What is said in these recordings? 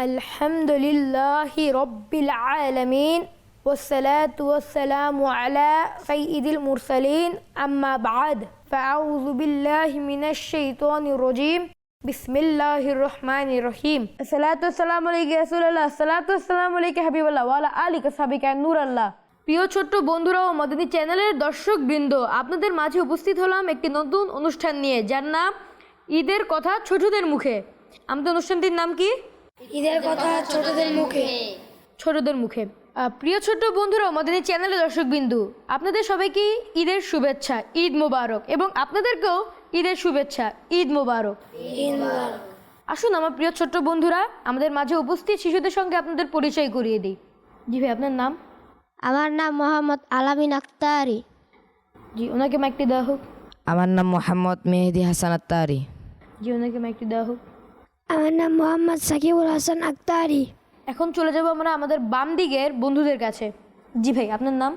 الحمد لله رب العالمين والصلاة والسلام على سيد المرسلين أما بعد فأعوذ بالله من الشيطان الرجيم بسم الله الرحمن الرحيم الصلاة والسلام عليك يا رسول الله الصلاة والسلام عليك يا حبيب الله وعلى آلك صحابك نور الله প্রিয় ছোট্ট বন্ধুরা ও মদনী চ্যানেলের দর্শক বৃন্দ আপনাদের মাঝে উপস্থিত হলাম একটি নতুন অনুষ্ঠান নিয়ে যার নাম ঈদের কথা ছোটদের মুখে আমাদের অনুষ্ঠানটির নাম কি ঈদের কথা ছোটদের মুখে। ছোটদের মুখে। প্রিয় ছোট্ট বন্ধুরা আমাদের এই চ্যানেলের দর্শক বিন্দু আপনাদের সবাইকে ঈদের শুভেচ্ছা ঈদ মোবারক এবং আপনাদেরকেও ঈদের শুভেচ্ছা ঈদ মোবারক। ঈদ মুবারক। আসুন আমার প্রিয় ছোট্ট বন্ধুরা আমাদের মাঝে উপস্থিত শিশুদের সঙ্গে আপনাদের পরিচয় করিয়ে দিই। জি ভাই আপনার নাম? আমার নাম মোহাম্মদ আলামিন আক্তারি। জি ওনাকে মাইকটি দেওয়া হোক। আমার নাম মোহাম্মদ মেহেদি হাসান আত্তারি জি ওনাকে মাইকটি দেওয়া হোক। আমার নাম মোহাম্মদ সাকিবুল হাসান আক্তারি এখন চলে যাব আমরা আমাদের বাম দিকের বন্ধুদের কাছে। জি ভাই আপনার নাম?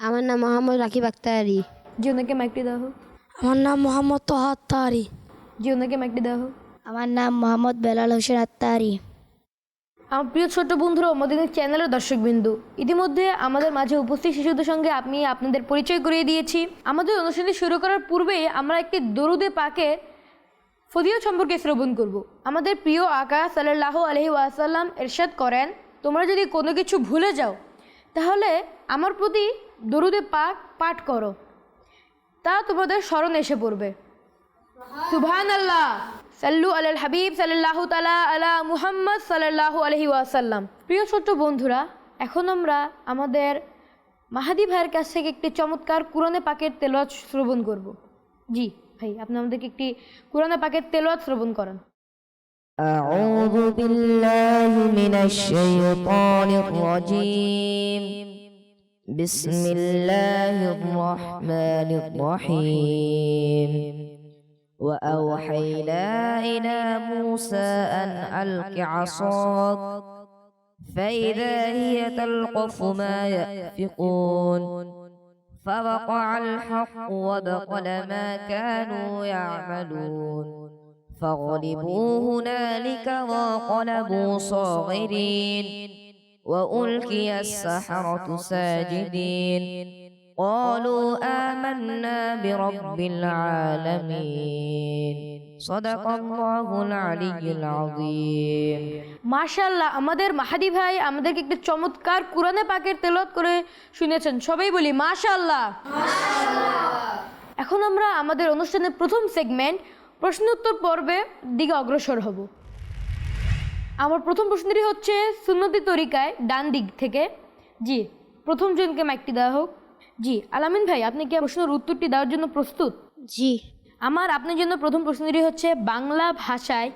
আমার নাম মোহাম্মদ রাকিব আক্তারি জি ওনাকে মাইকটি দেওয়া হোক আমার নাম মোহাম্মদ তোহা আত্তারি জি ওনাকে মাইকটি দেওয়া হোক আমার নাম মোহাম্মদ বেলাল হোসেন আত্তারি আমার প্রিয় ছোট্ট বন্ধুরা আমাদের চ্যানেলের দর্শকবিন্দু ইতিমধ্যে আমাদের মাঝে উপস্থিত শিশুদের সঙ্গে আমি আপনাদের পরিচয় করিয়ে দিয়েছি। আমাদের অনুষ্ঠানটি শুরু করার পূর্বেই আমরা একটি দরুদে পাকে ফদিয়ত সম্পর্কে শ্রবণ করব। আমাদের প্রিয় আকা সাল্লাহ আলহি ওয়াসাল্লাম এরশাদ করেন, তোমরা যদি কোনো কিছু ভুলে যাও, তাহলে আমার প্রতি দরুদে পাক পাঠ করো। তা তোমাদের স্মরণ এসে পড়বে। সুবহান আল্লাহ সাল্লু আলাল হাবিব সাল্লাল্লাহু তালা আলা মুহাম্মদ সাল্লাল্লাহু আলহি ওয়াসাল্লাম। প্রিয় ছোট্ট বন্ধুরা, এখন আমরা আমাদের মাহাদি ভাইয়ের কাছ থেকে একটি চমৎকার কুরনে পাকের তেলোয়াত শ্রবণ করব। জি। ভাই আপনি আমাদেরকে একটি কোরআনে পাকের তেলোয়াত শ্রবণ করান أعوذ بالله من الشيطان الرجيم بسم الله الرحمن الرحيم وأوحينا إلى موسى أن ألق عصاك فإذا هي تلقف ما يأفقون فوقع الحق وبطل ما كانوا يعملون. فغلبوا هنالك وانقلبوا صاغرين. وألقي السحرة ساجدين. قالوا آمنا برب العالمين. মাশাল্লাহ আমাদের মাহাদি ভাই আমাদেরকে একটা চমৎকার কুরানে পাকের তেলত করে শুনেছেন। সবাই বলি মাশাল্লাহ এখন আমরা আমাদের অনুষ্ঠানের প্রথম সেগমেন্ট প্রশ্নোত্তর পর্বে দিকে অগ্রসর হব। আমার প্রথম প্রশ্নটি হচ্ছে সুন্নতি তরিকায় ডান দিক থেকে জি প্রথম জনকে মাইকটি দেওয়া হোক। জি আলামিন ভাই আপনি কি প্রশ্নের উত্তরটি দেওয়ার জন্য প্রস্তুত? জি। আমার আপনার জন্য প্রথম প্রশ্নটি হচ্ছে বাংলা ভাষায়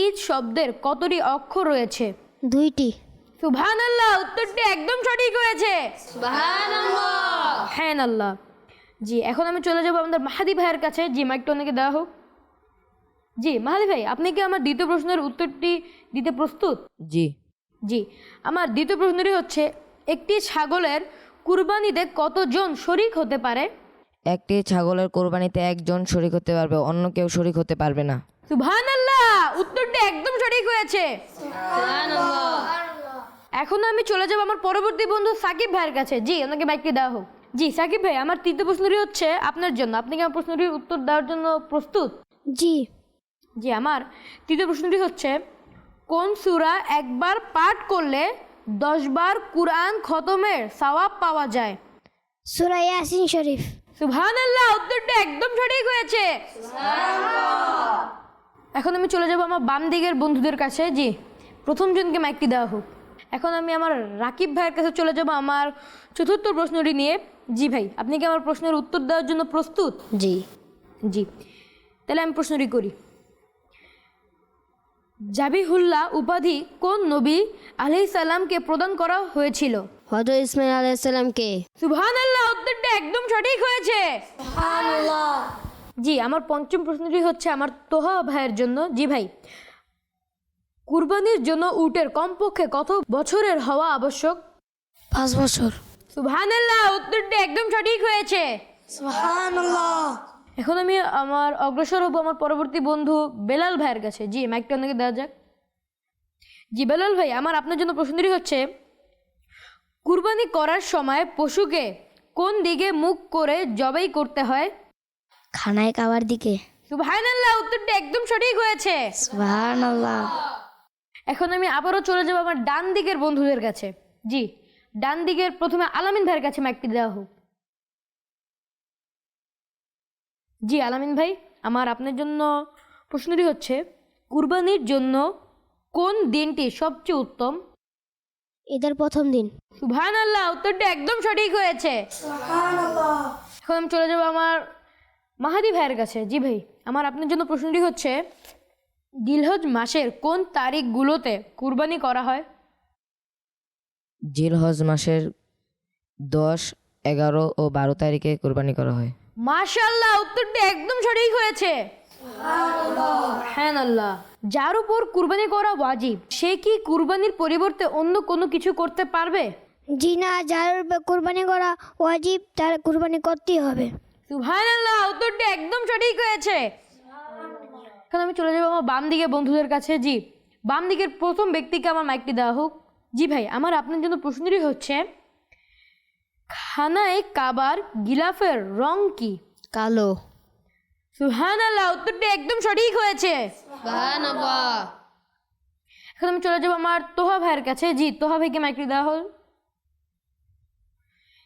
ঈদ শব্দের কতটি অক্ষর রয়েছে? দুইটি। সুবহান আল্লাহ উত্তরটি একদম সঠিক হয়েছে। হ্যাঁ আল্লাহ জি এখন আমি চলে যাব আমাদের মাহাদি ভাইয়ের কাছে। জি মাইকটা ওনাকে দেওয়া হোক। জি মাহাদি ভাই আপনি কি আমার দ্বিতীয় প্রশ্নের উত্তরটি দিতে প্রস্তুত? জি। জি আমার দ্বিতীয় প্রশ্নটি হচ্ছে একটি ছাগলের কুরবানিতে কতজন শরিক হতে পারে? একটি ছাগলের কোরবানিতে একজন শরিক হতে পারবে অন্য কেউ শরিক হতে পারবে না। সুবহান আল্লাহ উত্তরটি একদম সঠিক হয়েছে। এখন আমি চলে যাব আমার পরবর্তী বন্ধু সাকিব ভাইয়ের কাছে। জি ওনাকে বাইকটি দেওয়া হোক। জি সাকিব ভাই আমার তৃতীয় প্রশ্নটি হচ্ছে আপনার জন্য। আপনি কি আমার প্রশ্নটির উত্তর দেওয়ার জন্য প্রস্তুত? জি। জি আমার তৃতীয় প্রশ্নটি হচ্ছে কোন সূরা একবার পাঠ করলে দশবার কুরআন খতমের সওয়াব পাওয়া যায়? সুরা ইয়াসিন শরীফ। সুবহান আল্লাহ উত্তরটা একদম সঠিক হয়েছে। এখন আমি চলে যাব আমার বাম দিকের বন্ধুদের কাছে জি। প্রথম জনকে মাইকটি দেওয়া হোক। এখন আমি আমার রাকিব ভাইয়ের কাছে চলে যাব আমার চতুর্থ প্রশ্নটি নিয়ে। জি ভাই আপনি কি আমার প্রশ্নের উত্তর দেওয়ার জন্য প্রস্তুত? জি। জি। তাহলে আমি প্রশ্নটি করি। জাবিহুল্লাহ উপাধি কোন নবী সালামকে প্রদান করা হয়েছিল? হজরত ইসমাইল আলাইসাল্লামকে সুবহান আল্লাহ উত্তরটা একদম সঠিক হয়েছে। জি আমার পঞ্চম প্রশ্নটি হচ্ছে আমার তোহা ভাইয়ের জন্য। জি ভাই কুরবানির জন্য উটের কমপক্ষে কত বছরের হওয়া আবশ্যক? পাঁচ বছর। সুবহান আল্লাহ উত্তরটি একদম সঠিক হয়েছে। এখন আমি আমার অগ্রসর হব আমার পরবর্তী বন্ধু বেলাল ভাইয়ের কাছে। জি মাইকটা ওনাকে দেওয়া যাক। জি বেলাল ভাই আমার আপনার জন্য প্রশ্নটি হচ্ছে কুরবানি করার সময় পশুকে কোন দিকে মুখ করে জবাই করতে হয়? খানায় খাওয়ার দিকে। সুবহানাল্লাহ উত্তরটা একদম সঠিক হয়েছে। সুবহানাল্লাহ। এখন আমি আবারও চলে যাব আমার ডান দিকের বন্ধুদের কাছে। জি ডান দিকের প্রথমে আলামিন ভাইয়ের কাছে মাইকটি দেওয়া হোক। জি আলামিন ভাই আমার আপনার জন্য প্রশ্নটি হচ্ছে কুরবানির জন্য কোন দিনটি সবচেয়ে উত্তম? ঈদের প্রথম দিন। ভান আল্লাহ উত্তরটা একদম সঠিক হয়েছে। এখন আমি চলে যাব আমার মাহাদি ভাইয়ের কাছে। জি ভাই আমার আপনার জন্য প্রশ্নটি হচ্ছে দিলহজ মাসের কোন তারিখগুলোতে কুরবানি করা হয়? জিলহজ মাসের দশ এগারো ও বারো তারিখে কোরবানি করা হয়। মাশাল্লাহ উত্তরটা একদম সঠিক হয়েছে। হ্যাঁ যার উপর কুরবানি করা ওয়াজিব সে কি কুরবানির পরিবর্তে অন্য কোনো কিছু করতে পারবে? জি না যার উপর কুরবানি করা ওয়াজিব তার কুরবানি করতেই হবে। সুহান আল্লাহ উত্তরটা একদম সঠিক হয়েছে। এখন আমি চলে যাব আমার বাম দিকে বন্ধুদের কাছে। জি বাম দিকের প্রথম ব্যক্তিকে আমার মাইকটি দেওয়া হোক। জি ভাই আমার আপনার জন্য প্রশ্নটি হচ্ছে খানায় কাবার গিলাফের রং কি? কালো। সুহান আল্লাহ উত্তরটা একদম সঠিক হয়েছে। এখন আমি চলে যাব আমার তোহা ভাইয়ের কাছে। জি তোহা ভাইকে মাইকটি দেওয়া হল।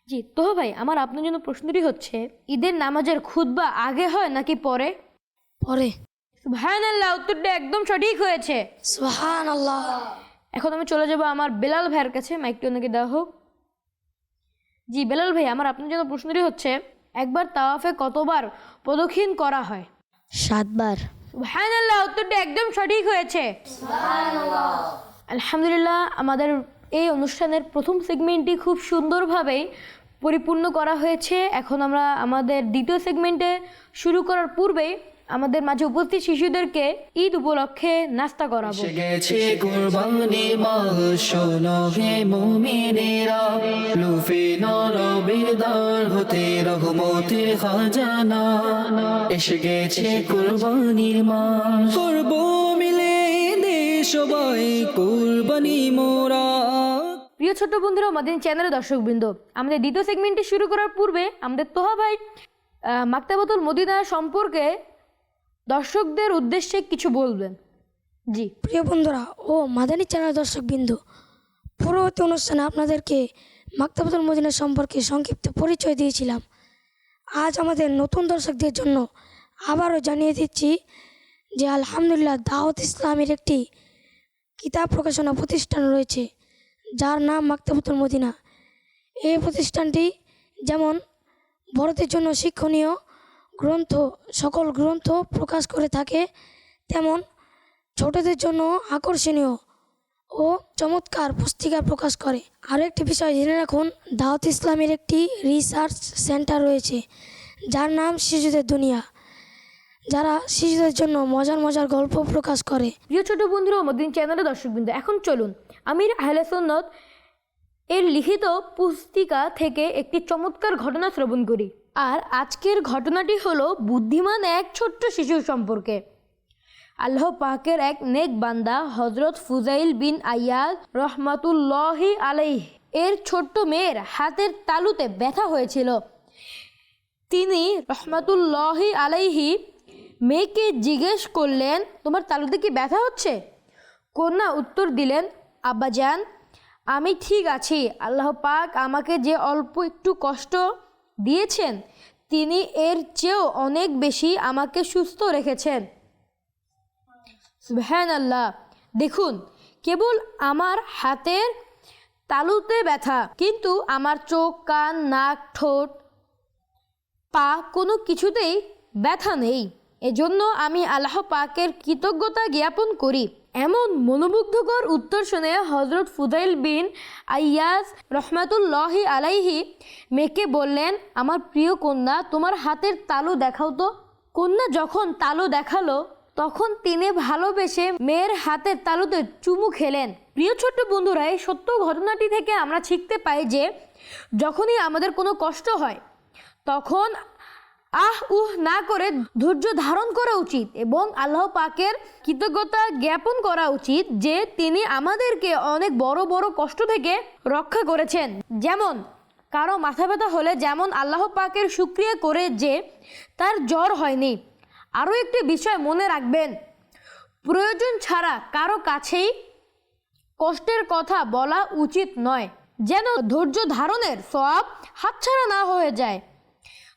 জি তোহা ভাই আমার আপনার জন্য প্রশ্নটি হচ্ছে ঈদের নামাজের খুতবা আগে হয় নাকি পরে? পরে। সুবহান আল্লাহ উত্তরটা একদম সঠিক হয়েছে। সুবহানাল্লাহ। এখন আমি চলে যাব আমার বেলাল ভাইয়ের কাছে। মাইকটি ওনাকে দেওয়া হোক। জি বেলাল ভাই আমার আপনার জন্য প্রশ্নটি হচ্ছে একবার তাওয়াফে কতবার প্রদক্ষিণ করা হয়? সাতবার। সুবহান আল্লাহ উত্তরটা একদম সঠিক হয়েছে। আলহামদুলিল্লাহ আমাদের এই অনুষ্ঠানের প্রথম সেগমেন্টটি খুব সুন্দরভাবে পরিপূর্ণ করা হয়েছে। এখন আমরা আমাদের দ্বিতীয় সেগমেন্টে শুরু করার পূর্বেই আমাদের মাঝে উপস্থিত শিশুদেরকে ঈদ উপলক্ষে নাস্তা করাবো। এসে গেছে কুরবানি মাহ শোনো হে মুমিনেরা। লুফে নরবেদার হতে রহমতের খাজানা। এসে গেছে কুরবানির মাস করব মিলে দে সবাই কুরবানি মোরা। প্রিয় ছোট্ট বন্ধুরা আমাদের চ্যানেলের দর্শকবৃন্দ আমাদের দ্বিতীয় সেগমেন্টটি শুরু করার পূর্বে আমাদের তোহা ভাই মাক্তাবাতুল মদিনা সম্পর্কে দর্শকদের উদ্দেশ্যে কিছু বলবেন? জি। প্রিয় বন্ধুরা, ও মাদানী চ্যানেল দর্শক বিন্দু পরবর্তী অনুষ্ঠানে আপনাদেরকে মাক্তাবতুল মদিনা সম্পর্কে সংক্ষিপ্ত পরিচয় দিয়েছিলাম। আজ আমাদের নতুন দর্শকদের জন্য আবারও জানিয়ে দিচ্ছি যে আলহামদুলিল্লাহ দাওয়াত ইসলামের একটি কিতাব প্রকাশনা প্রতিষ্ঠান রয়েছে, যার নাম মাক্তাবতুল মদিনা। এই প্রতিষ্ঠানটি যেমন বড়দের জন্য শিক্ষণীয় গ্রন্থ, সকল গ্রন্থ প্রকাশ করে থাকে তেমন ছোটদের জন্য আকর্ষণীয় ও চমৎকার পুস্তিকা প্রকাশ করে। আরও একটি বিষয় জেনে রাখুন, দাওয়াত ইসলামের একটি রিসার্চ সেন্টার রয়েছে, যার নাম শিশুদের দুনিয়া। যারা শিশুদের জন্য মজার মজার গল্প প্রকাশ করে। প্রিয় ছোট বন্ধুরা, আমাদের চ্যানেলের দর্শকবৃন্দ, এখন চলুন। আমির আহলে সন্নত এর লিখিত পুস্তিকা থেকে একটি চমৎকার ঘটনা শ্রবণ করি। আর আজকের ঘটনাটি হলো বুদ্ধিমান এক ছোট্ট শিশুর সম্পর্কে। আল্লাহ পাকের এক নেক বান্দা হজরত ফুজাইল বিন আয়াদ রহমাতুল্লাহি আলাইহ, এর ছোট্ট মেয়ের হাতের তালুতে ব্যথা হয়েছিল। তিনি রহমাতুল্লাহি আলাইহি মেয়েকে জিজ্ঞেস করলেন, তোমার তালুতে কি ব্যথা হচ্ছে? কন্যা উত্তর দিলেন, আব্বাজান, আমি ঠিক আছি। আল্লাহ পাক আমাকে যে অল্প একটু কষ্ট দিয়েছেন। তিনি এর চেয়েও অনেক বেশি আমাকে সুস্থ রেখেছেন। সুবহান আল্লাহ দেখুন, কেবল আমার হাতের তালুতে ব্যথা, কিন্তু আমার চোখ, কান, নাক, ঠোঁট, পা কোনো কিছুতেই ব্যথা নেই। এজন্য আমি আল্লাহ পাকের কৃতজ্ঞতা জ্ঞাপন করি। এমন মনোমুগ্ধকর উত্তর শুনে হজরত ফুদাইল বিন আইয়াস রহমাতুল্লাহি আলাইহি মেয়েকে বললেন, আমার প্রিয় কন্যা, তোমার হাতের তালু দেখাও তো। কন্যা যখন তালু দেখাল, তখন তিনি ভালোবেসে মেয়ের হাতের তালুতে চুমু খেলেন। প্রিয় ছোট্ট বন্ধুরা, এই সত্য ঘটনাটি থেকে আমরা শিখতে পাই যে, যখনই আমাদের কোনো কষ্ট হয়, তখন আহ, উহ, না করে ধৈর্য ধারণ করা উচিত এবং আল্লাহ পাকের কৃতজ্ঞতা জ্ঞাপন করা উচিত যে তিনি আমাদেরকে অনেক বড় বড় কষ্ট থেকে রক্ষা করেছেন। যেমন, কারও মাথা ব্যথা হলে যেমন আল্লাহ পাকের শুক্রিয়া করে যে তার জ্বর হয়নি। আরও একটি বিষয় মনে রাখবেন, প্রয়োজন ছাড়া কারও কাছেই কষ্টের কথা বলা উচিত নয়, যেন ধৈর্য ধারণের সব হাতছাড়া না হয়ে যায়।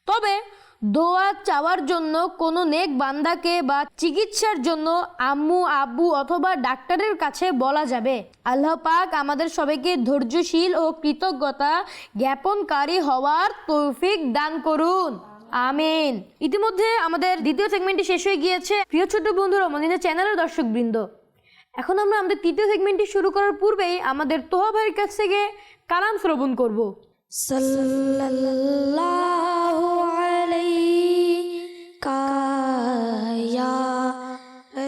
তবে দোয়া চাওয়ার জন্য কোনো নেক বান্দাকে বা চিকিৎসার জন্য আম্মু, আব্বু অথবা ডাক্তারের কাছে বলা যাবে। আল্লাহ পাক আমাদের সবাইকে ধৈর্যশীল ও কৃতজ্ঞতা জ্ঞাপনকারী হওয়ার তৌফিক দান করুন। আমিন। ইতিমধ্যে আমাদের দ্বিতীয় সেগমেন্টটি শেষ হয়ে গিয়েছে। প্রিয় ছোট বন্ধুরা মদিনা চ্যানেলের দর্শকবৃন্দ, এখন আমরা আমাদের তৃতীয় সেগমেন্টটি শুরু করার পূর্বেই আমাদের তোহা ভাইয়ের কাছ থেকে কালাম শ্রবণ করব। সাল্লাল্লাহু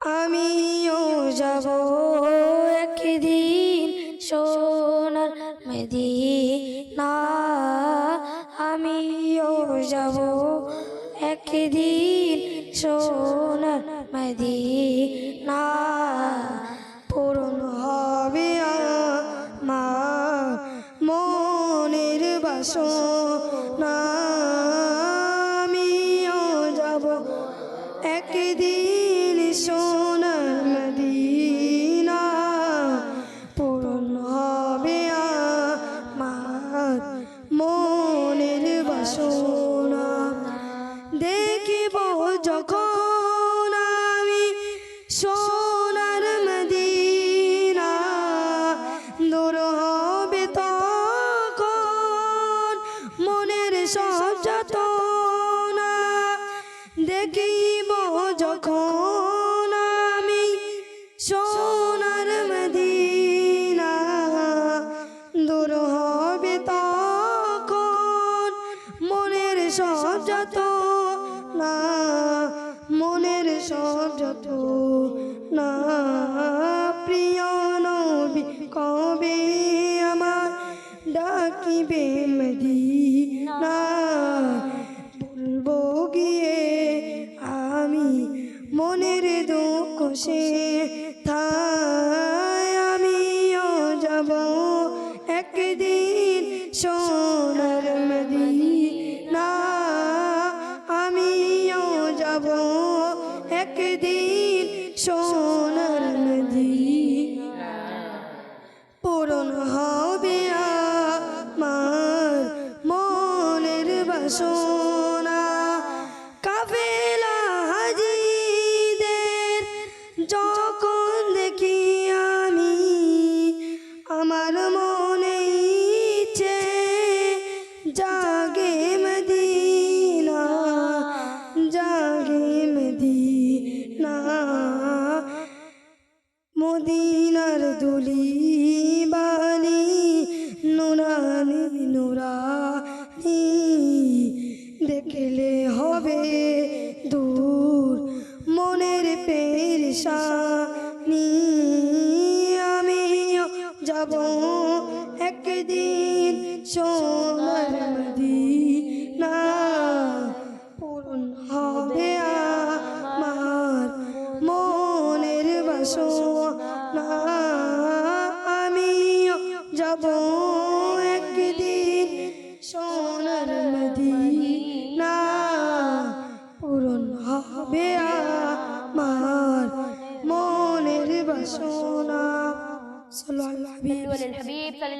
আমিও যাব একদিন সোনার মদিনা। আমিও যাব একদিন সোনার মদিনা। পূরণ হবে আমার মনের বাসনা। সব যত না মনের সব যত না। প্রিয় নবী কবে আমার ডাকিবে মদিনা? একদিন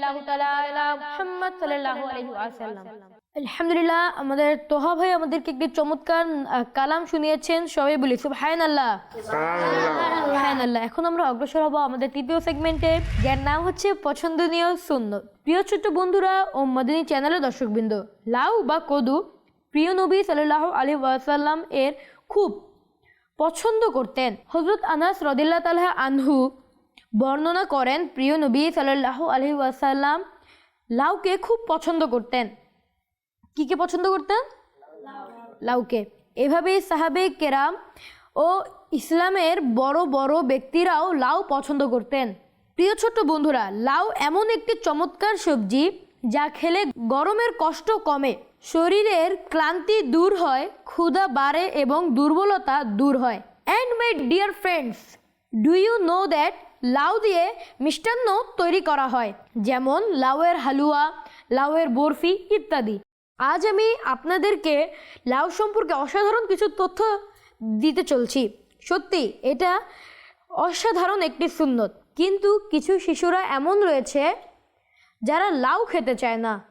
সাল্লাল্লাহু তাআলা আলা মুহাম্মদ সাল্লাল্লাহু আলাইহি ওয়াসাল্লাম। আলহামদুলিল্লাহ আমাদের তোহা ভাই আমাদেরকে একটি চমৎকার কালাম শুনিয়েছেন। সবাই বলি সুবহানাল্লাহ। সুবহানাল্লাহ। এখন আমরা অগ্রসর হব আমাদের তৃতীয় সেগমেন্টে যার নাম হচ্ছে পছন্দনীয় সুন্নত। প্রিয় ছোট্ট বন্ধুরা ও মদিনী চ্যানেলের দর্শকবৃন্দ লাউ বা কদু প্রিয় নবী সাল্লাল্লাহু আলাইহি ওয়াসাল্লাম এর খুব পছন্দ করতেন। হজরত আনাস রদিল্লা তালহা আনহু বর্ণনা করেন প্রিয় নবী সাল্লাল্লাহু আলহি ওয়াসাল্লাম লাউকে খুব পছন্দ করতেন। কি কে পছন্দ করতেন? লাউকে। এভাবেই সাহাবে কেরাম ও ইসলামের বড় বড় ব্যক্তিরাও লাউ পছন্দ করতেন। প্রিয় ছোট্ট বন্ধুরা, লাউ এমন একটি চমৎকার সবজি যা খেলে গরমের কষ্ট কমে, শরীরের ক্লান্তি দূর হয়, ক্ষুধা বাড়ে এবং দুর্বলতা দূর হয়। And my dear friends do you know that লাউ দিয়ে মিষ্টান্ন তৈরি করা হয়, যেমন লাউয়ের হালুয়া, লাউয়ের বরফি ইত্যাদি। আজ আমি আপনাদেরকে লাউ সম্পর্কে অসাধারণ কিছু তথ্য দিতে চলছি। সত্যি, এটা অসাধারণ একটি সুন্নত। কিন্তু কিছু শিশুরা এমন রয়েছে যারা লাউ খেতে চায় না।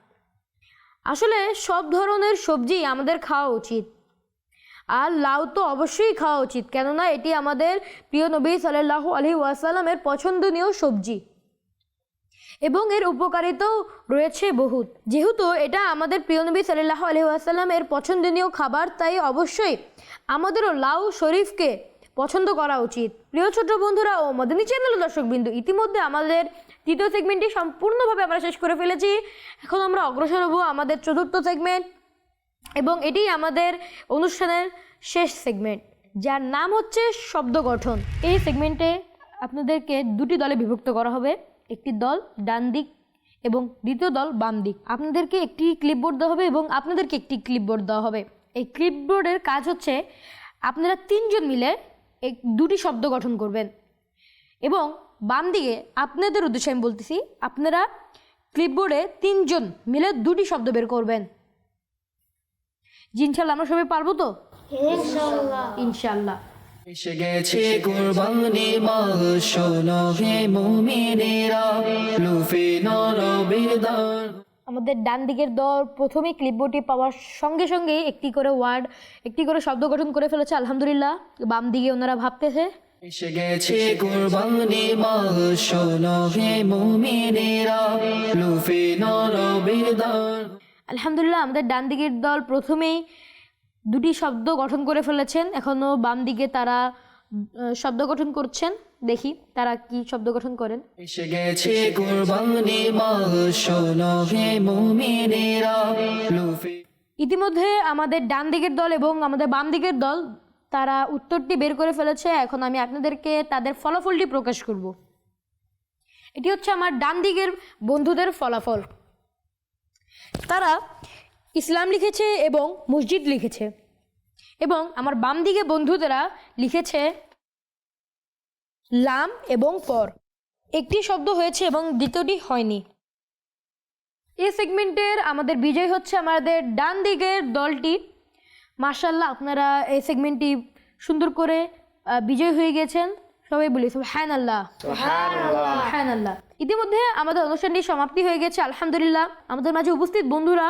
আসলে সব ধরনের সবজি আমাদের খাওয়া উচিত। আর লাউ তো অবশ্যই খাওয়া উচিত। কেননা এটি আমাদের প্রিয় নবী সাল্লাল্লাহু আলহি ওয়াসাল্লামের পছন্দনীয় সবজি। এবং এর উপকারিতাও রয়েছে বহুত। যেহেতু এটা আমাদের প্রিয় নবী সাল্লাহ আলহি আসাল্লামের পছন্দনীয় খাবার, তাই অবশ্যই আমাদেরও লাউ শরীফকে পছন্দ করা উচিত। প্রিয় ছোট বন্ধুরা ও মদনী চ্যানেল দর্শক বিন্দু ইতিমধ্যে আমাদের তৃতীয় সেগমেন্টটি সম্পূর্ণভাবে আমরা শেষ করে ফেলেছি। এখন আমরা অগ্রসর হব আমাদের চতুর্থ সেগমেন্ট এবং এটি আমাদের অনুষ্ঠানের শেষ সেগমেন্ট যার নাম হচ্ছে শব্দ গঠন। এই সেগমেন্টে আপনাদেরকে দুটি দলে বিভক্ত করা হবে, একটি দল ডান দিক এবং দ্বিতীয় দল বাম দিক। আপনাদেরকে একটি ক্লিপবোর্ড দেওয়া হবে এবং আপনাদেরকে একটি ক্লিপবোর্ড দেওয়া হবে। এই ক্লিপবোর্ডের কাজ হচ্ছে আপনারা তিনজন মিলে এক, দুটি শব্দ গঠন করবেন। এবং বাম দিকে আপনাদের উদ্দেশ্যে আমি বলতেছি, আপনারা ক্লিপবোর্ডে তিনজন মিলে দুটি শব্দ বের করবেন। জি ইনশাল্লাহ আমরা সবাই পারব তো? ইনশাল্লাহ। এসে গেছে কুরবানি মাহ শোনো হে মুমিনেরা লুফে নরবেদার আমাদের ডান দিকের দল প্রথমে ক্লিপবোর্ডটি পাওয়ার সঙ্গে সঙ্গে একটি করে ওয়ার্ড একটি করে শব্দ গঠন করে ফেলেছে আলহামদুলিল্লাহ। বাম দিকে ওনারা ভাবতেছে। এসে গেছে কুরবানি মাহ শোনো হে মুমিনেরা লুফে নরবেদার আলহামদুলিল্লাহ আমাদের ডান দিকের দল প্রথমেই দুটি শব্দ গঠন করে ফেলেছেন। এখনও বাম দিকে তারা শব্দ গঠন করছেন। দেখি তারা কি শব্দ গঠন করেন। এসে গেছে কুরবানি মাহ শোনো হে মুমিনেরা ইতিমধ্যে আমাদের ডান দিকের দল এবং আমাদের বাম দিকের দল তারা উত্তরটি বের করে ফেলেছে। এখন আমি আপনাদেরকে তাদের ফলাফলটি প্রকাশ করব। এটি হচ্ছে আমার ডান দিকের বন্ধুদের ফলাফল। তারা ইসলাম লিখেছে এবং মসজিদ লিখেছে। এবং আমার বাম দিকে বন্ধুদেরা লিখেছে লাম এবং পর একটি শব্দ হয়েছে এবং দ্বিতীয়টি হয়নি। এই সেগমেন্টের আমাদের বিজয় হচ্ছে আমাদের ডান দিকের দলটি। মার্শাল্লাহ আপনারা এই সেগমেন্টটি সুন্দর করে বিজয় হয়ে গেছেন। সবাই বলি হ্যান আল্লাহ হ্যান আল্লাহ ইতিমধ্যে আমাদের অনুষ্ঠানটি সমাপ্তি হয়ে গেছে আলহামদুলিল্লাহ। আমাদের মাঝে উপস্থিত বন্ধুরা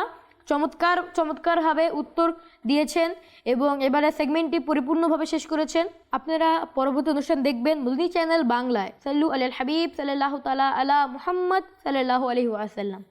চমৎকার চমৎকারভাবে উত্তর দিয়েছেন এবং এবারে সেগমেন্টটি পরিপূর্ণভাবে শেষ করেছেন। আপনারা পরবর্তী অনুষ্ঠান দেখবেন মুদিনী চ্যানেল বাংলায়। সাল্লু আল হাবিব সাল্লাহ তালা আলা মুহাম্মদ সাল্লাহ আলহি আসাল্লাম